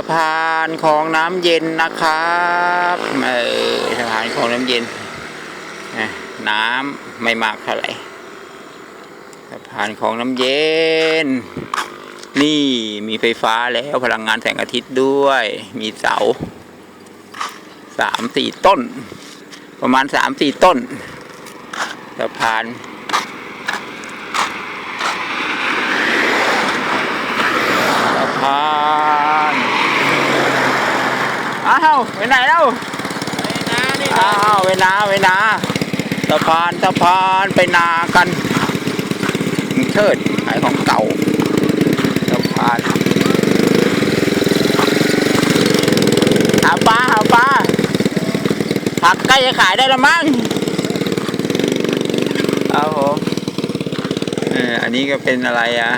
ะพานของน้ำเย็นนะครับเออสะพานของน้ำเย็นน้ำไม่มากเท่าไหร่สะพานของน้ำเย็น นี่มีไฟฟ้าแล้วพลังงานแสงอาทิตย์ด้วย มีเสาสามสี่ต้น ประมาณสามสี่ต้นสะพาน สะพาน อ้าวไปไหนแล้วอ้าวไปนาไปนาสะพานสะพานไปนากันเชิดขายของเก่าสะพานหาปลาหาปลาผักใกล้จะขายได้แล้วมั้งครับผมเอออันนี้ก็เป็นอะไรอะ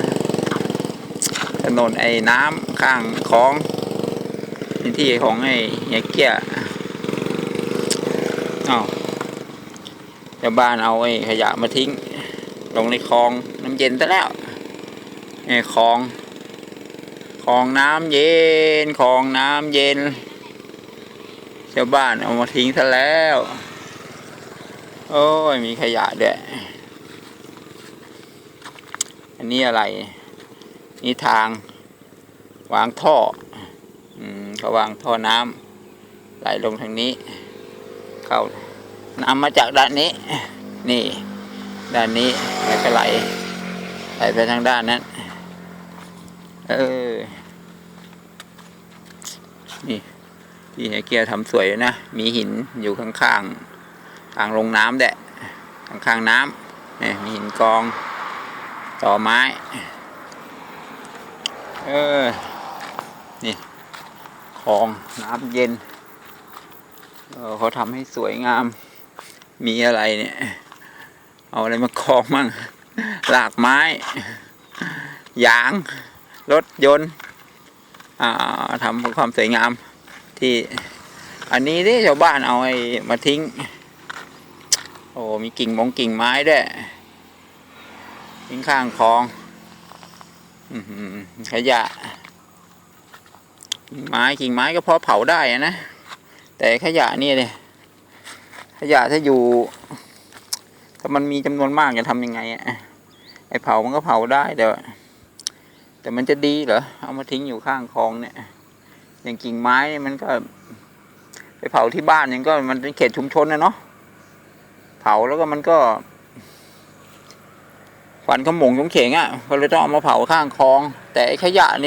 ถนนไอ้น้ำข้างคลองนี่ ที่ของไอ้เฮียเกี้ยอ้าวชาวบ้านเอาไอ้ขยะมาทิ้ง ลงในคลองน้ำเย็นซะแล้วไอ้คลองคลองน้ำเย็นคลองน้ำเย็นชาวบ้านเอามาทิ้งซะแล้ว โอ้ยมีขยะด้วยอันนี้อะไร นี่ทางวางท่อ เขาวางท่อน้ำไหลลงทางนี้ เข้าน้ำมาจากด้านนี้ นี่ ด้านนี้แล้วก็ไหลไหลไปทางด้านนั้น เออ นี่ที่เฮียเกียร์ทำสวยนะ มีหินอยู่ข้างๆทางลงน้ำแดะข้างๆน้ำนี่มีหินกอง ต่อไม้ เออ คลองน้ำเย็นเเขาทำให้สวยงาม มีอะไรเนี่ย เอาอะไรมาคลองมั่งหลากไม้ ยาง รถยนต์ทำเพื่อความสวยงามที่ อันนี้ที่ชาวบ้านเอาไอ้มาทิ้ง โอ้มีกิ่งมงกิ่งไม้ด้วยทิ้งข้างคลองขยะ กิ่งไม้กิ่งไม้ก็พอเผาได้นะ แต่ขยะนี่เลยขยะถ้าอยู่ ถ้ามันมีจำนวนมากจะทำยังไงอะไอเผามันก็เผาได้แต่แต่มันจะดีเหรอเอามาทิ้งอยู่ข้างคลองเนี่ย อย่างกิ่งไม้มันก็ ไปเผาที่บ้านยังก็มันเป็นเขตชุมชนนะเนาะเผาแล้วก็มันก็ควันขมงขงเขงอะก็เลยต้องเอามาเผาข้างคลอง แต่ไอขยะนี่